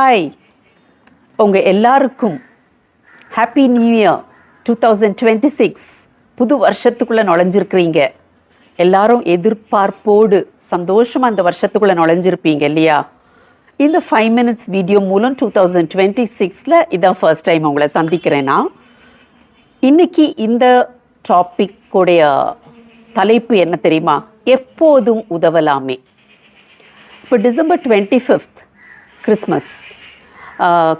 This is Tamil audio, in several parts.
ஹாய் உங்கள் எல்லாருக்கும் happy new year two thousand twenty six புது வருஷத்துக்குள்ளே நுழைஞ்சிருக்கிறீங்க. எல்லாரும் எதிர்பார்ப்போடு சந்தோஷமாக அந்த வருஷத்துக்குள்ளே நுழைஞ்சிருப்பீங்க இல்லையா? இந்த ஃபைவ் மினிட்ஸ் வீடியோ மூலம் டூ தௌசண்ட் டுவெண்ட்டி சிக்ஸில் இதான் ஃபர்ஸ்ட் டைம் உங்களை சந்திக்கிறேன்னா இன்றைக்கி இன்னைக்கு இந்த டாப்பிக்குடைய தலைப்பு என்ன தெரியுமா? எப்போதும் உதவலாமே. இப்போ December twenty fifth Christmas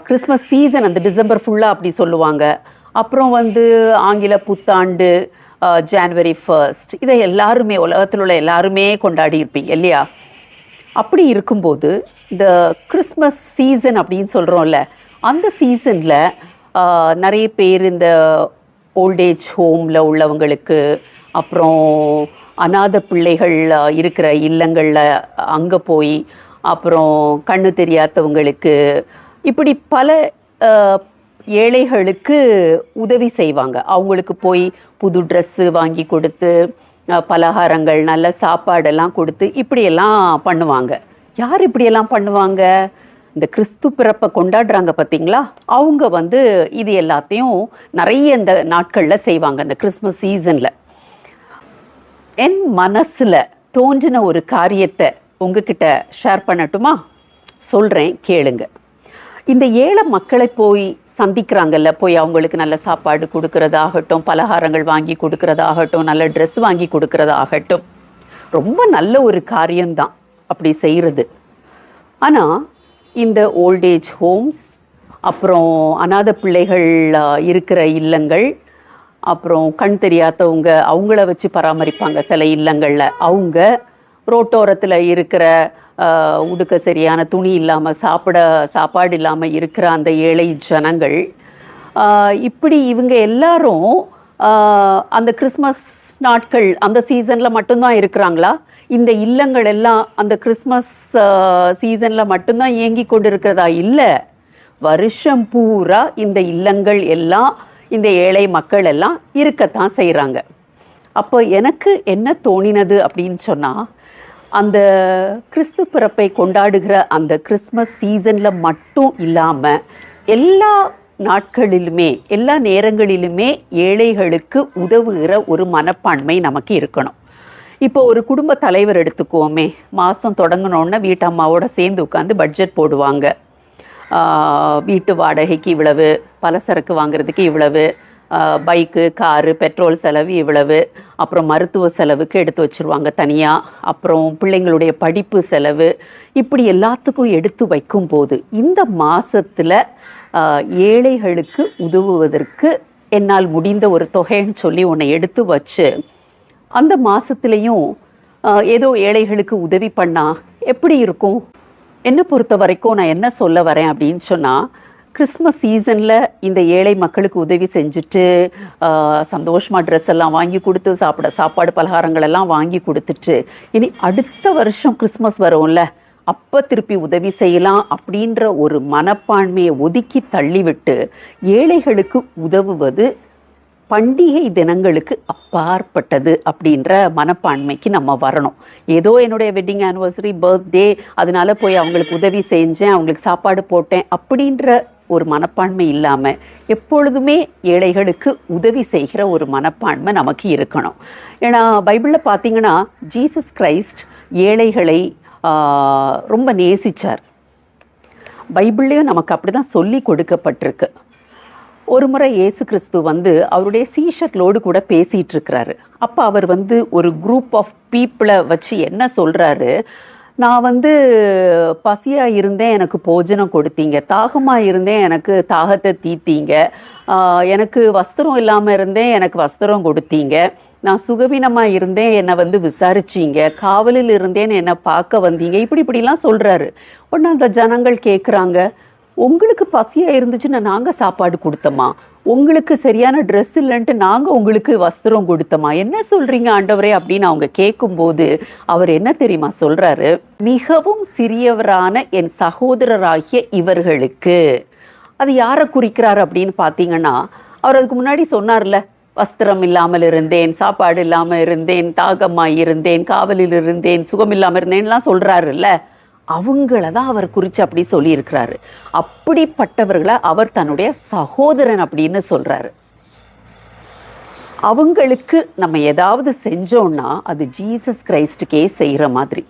Christmas season அந்த டிசம்பர் ஃபுல்லாக அப்படி சொல்லுவாங்க. அப்புறம் வந்து ஆங்கில புத்தாண்டு ஜான்வரி ஃபர்ஸ்ட் இதை எல்லாருமே உலகத்தில் உள்ள எல்லாருமே கொண்டாடி இருப்பீங்க இல்லையா? அப்படி இருக்கும்போது இந்த கிறிஸ்மஸ் சீசன் அப்படின்னு சொல்கிறோம்ல அந்த சீசனில் நிறைய பேர் இந்த ஓல்டேஜ் ஹோமில் உள்ளவங்களுக்கு அப்புறம் அநாத பிள்ளைகள் இருக்கிற இல்லங்களில் அங்கே போய் அப்புறம் கண்ணு தெரியாதவங்களுக்கு இப்படி பல ஏழைகளுக்கு உதவி செய்வாங்க. அவங்களுக்கு போய் புது ட்ரெஸ்ஸு வாங்கி கொடுத்து பலகாரங்கள் நல்ல சாப்பாடெல்லாம் கொடுத்து இப்படியெல்லாம் பண்ணுவாங்க. யார் இப்படியெல்லாம் பண்ணுவாங்க? இந்த கிறிஸ்து பிறப்பை கொண்டாடுறாங்க பார்த்தீங்களா? அவங்க வந்து இது எல்லாத்தையும் நிறைய இந்த நாட்களில் செய்வாங்க இந்த கிறிஸ்மஸ் சீசனில். என் மனசில் தோன்றின ஒரு காரியத்தை உங்ககிட்ட ஷேர் பண்ணட்டுமா? சொல்கிறேன் கேளுங்க. இந்த ஏழை மக்களை போய் சந்திக்கிறாங்கல்ல போய் அவங்களுக்கு நல்ல சாப்பாடு கொடுக்கறதாகட்டும் பலகாரங்கள் வாங்கி கொடுக்கறதாகட்டும் நல்ல ட்ரெஸ் வாங்கி கொடுக்கறதாகட்டும் ரொம்ப நல்ல ஒரு காரியம்தான் அப்படி செய்கிறது ஆனால் இந்த ஓல்டேஜ் ஹோம்ஸ் அப்புறம் அநாத பிள்ளைகள் இருக்கிற இல்லங்கள் அப்புறம் கண் தெரியாதவங்க அவங்கள வச்சு பராமரிப்பாங்க சில இல்லங்களில். அவங்க ரோட்டோரத்தில் இருக்கிற உடுக்க சரியான துணி இல்லாமல் சாப்பிட சாப்பாடு இல்லாமல் இருக்கிற அந்த ஏழை ஜனங்கள் இப்படி இவங்க எல்லாரும் அந்த கிறிஸ்மஸ் நாட்கள் அந்த சீசனில் மட்டும்தான் இருக்கிறாங்களா? இந்த இல்லங்கள் எல்லாம் அந்த கிறிஸ்மஸ் சீசனில் மட்டும்தான் இயங்கி கொண்டு இருக்கிறதா இல்லை. வருஷம் பூரா இந்த இல்லங்கள் எல்லாம் இந்த ஏழை மக்கள் எல்லாம் இருக்கத்தான் செய்கிறாங்க அப்போ எனக்கு என்ன தோணினது அப்படின்னு சொன்னால் அந்த கிறிஸ்து பிறப்பை கொண்டாடுகிற அந்த கிறிஸ்மஸ் சீசனில் மட்டும் இல்லாமல் எல்லா நாட்களிலுமே எல்லா நேரங்களிலுமே ஏழைகளுக்கு உதவுகிற ஒரு மனப்பான்மை நமக்கு இருக்கணும். இப்போ ஒரு குடும்ப தலைவர் எடுத்துக்குவோமே மாதம் தொடங்கினோன்னே வீட்டம்மாவோட சேர்ந்து உட்காந்து பட்ஜெட் போடுவாங்க. வீட்டு வாடகைக்கு இவ்வளவு பலசரக்கு வாங்குறதுக்கு இவ்வளவு பைக்கு காரு பெட்ரோல் செலவு இவ்வளவு. அப்புறம் மருத்துவ செலவுக்கு எடுத்து வச்சுருவாங்க தனியாக அப்புறம் பிள்ளைங்களுடைய படிப்பு செலவு. இப்படி எல்லாத்துக்கும் எடுத்து வைக்கும்போது இந்த மாதத்தில் ஏழைகளுக்கு உதவுவதற்கு என்னால் முடிந்த ஒரு தொகைன்னு சொல்லி உன்னை எடுத்து வச்சு அந்த மாதத்துலேயும் ஏதோ ஏழைகளுக்கு உதவி பண்ணால் எப்படி இருக்கும்? என்னை பொறுத்த வரைக்கும் நான் என்ன சொல்ல வரேன் அப்படின்னு சொன்னால் கிறிஸ்மஸ் சீசனில் இந்த ஏழை மக்களுக்கு உதவி செஞ்சுட்டு சந்தோஷமாக ட்ரெஸ் எல்லாம் வாங்கி கொடுத்து சாப்பிட சாப்பாடு பலகாரங்கள் எல்லாம் வாங்கி கொடுத்துட்டு இனி அடுத்த வருஷம் கிறிஸ்மஸ் வரும்ல அப்போ திருப்பி உதவி செய்யலாம் அப்படின்ற ஒரு மனப்பான்மையை ஒதுக்கி தள்ளிவிட்டு ஏழைகளுக்கு உதவுவது பண்டிகை தினங்களுக்கு அப்பாற்பட்டது அப்படின்ற மனப்பான்மைக்கு நம்ம வரணும். ஏதோ என்னுடைய வெட்டிங் ஆனிவர்சரி பர்த்டே அதனால போய் அவங்களுக்கு உதவி செஞ்சேன் அவங்களுக்கு சாப்பாடு போட்டேன் அப்படின்ற ஒரு மனப்பான்மை இல்லாமல் எப்பொழுதுமே ஏழைகளுக்கு உதவி செய்கிற ஒரு மனப்பான்மை நமக்கு இருக்கணும். ஏன்னா பைபிளில் பார்த்தீங்கன்னா ஜீசஸ் கிரைஸ்ட் ஏழைகளை ரொம்ப நேசிச்சார். பைபிள்லேயும் நமக்கு அப்படி தான் சொல்லி கொடுக்கப்பட்டிருக்கு. ஒரு முறை இயேசு கிறிஸ்து வந்து அவருடைய சீஷர்களோடு கூட பேசிகிட்டு இருக்கிறாரு. அப்போ அவர் வந்து ஒரு குரூப் ஆஃப் பீப்புளை வச்சு என்ன சொல்கிறாரு நான் வந்து பசியாக இருந்தேன் எனக்கு போஜனம் கொடுத்தீங்க. தாகமாக இருந்தேன் எனக்கு தாகத்தை தீத்தீங்க. எனக்கு வஸ்திரம் இல்லாமல் இருந்தேன் எனக்கு வஸ்திரம் கொடுத்தீங்க. நான் சுகவீனமாக இருந்தேன் என்னை வந்து விசாரிச்சிங்க. காவலில் இருந்தேன் என்னை பார்க்க வந்தீங்க. இப்படி இப்படிலாம் சொல்கிறாரு உடனே அந்த ஜனங்கள் கேட்குறாங்க உங்களுக்கு பசியாக இருந்துச்சுன்னா நாங்கள் சாப்பாடு கொடுத்தோமா? உங்களுக்கு சரியான ட்ரெஸ் இல்லைன்ட்டு நாங்கள் உங்களுக்கு வஸ்திரம் கொடுத்தோமா? என்ன சொல்கிறீங்க ஆண்டவரே அப்படின்னு அவங்க கேட்கும்போது அவர் என்ன தெரியுமா சொல்கிறாரு மிகவும் சிறியவரான என் சகோதரராகிய இவர்களுக்கு. அது யாரை குறிக்கிறார் அப்படின்னு பார்த்தீங்கன்னா அவர் அதுக்கு முன்னாடி சொன்னார்ல வஸ்திரம் இல்லாமல் இருந்தேன் சாப்பாடு இல்லாமல் இருந்தேன் தாகமாக இருந்தேன் காவலில் இருந்தேன் சுகம் இல்லாமல் இருந்தேன்லாம் சொல்கிறாருல்ல அவங்கள தான் அவர் குறித்து அப்படி சொல்லியிருக்கிறாரு. அப்படிப்பட்டவர்களை அவர் தன்னுடைய சகோதரன் அப்படின்னு சொல்கிறாரு அவங்களுக்கு நம்ம ஏதாவது செஞ்சோன்னா அது ஜீசஸ் கிரைஸ்டுக்கே செய்கிற மாதிரி.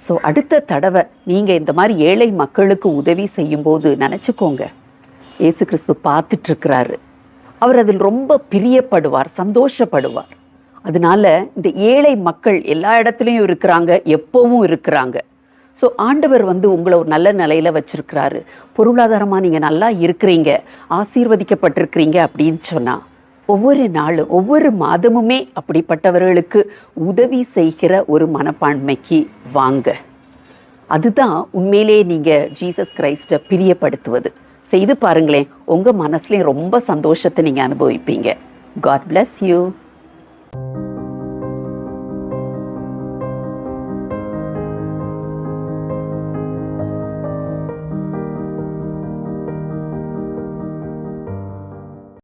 ஸோ அடுத்த தடவை நீங்கள் இந்த மாதிரி ஏழை மக்களுக்கு உதவி செய்யும்போது நினச்சிக்கோங்க. இயேசு கிறிஸ்து பார்த்துட்ருக்கிறாரு. அவர் அதில் ரொம்ப பிரியப்படுவார் சந்தோஷப்படுவார். அதனால இந்த ஏழை மக்கள் எல்லா இடத்துலையும் இருக்கிறாங்க எப்போவும் இருக்கிறாங்க. ஸோ ஆண்டவர் வந்து உங்களை ஒரு நல்ல நிலையில வச்சிருக்கிறாரு. பொருளாதாரமாக நீங்கள் நல்லா இருக்கிறீங்க. ஆசீர்வதிக்கப்பட்டிருக்கிறீங்க அப்படின்னு சொன்னால் ஒவ்வொரு நாளும் ஒவ்வொரு மாதமுமே அப்படிப்பட்டவர்களுக்கு உதவி செய்கிற ஒரு மனப்பான்மைக்கு வாங்க. அதுதான் உண்மையிலே நீங்கள் ஜீசஸ் கிரைஸ்டை பிரியப்படுத்துவது. செய்து பாருங்களேன் உங்கள் மனசுலேயும் ரொம்ப சந்தோஷத்தை நீங்கள் அனுபவிப்பீங்க. God bless you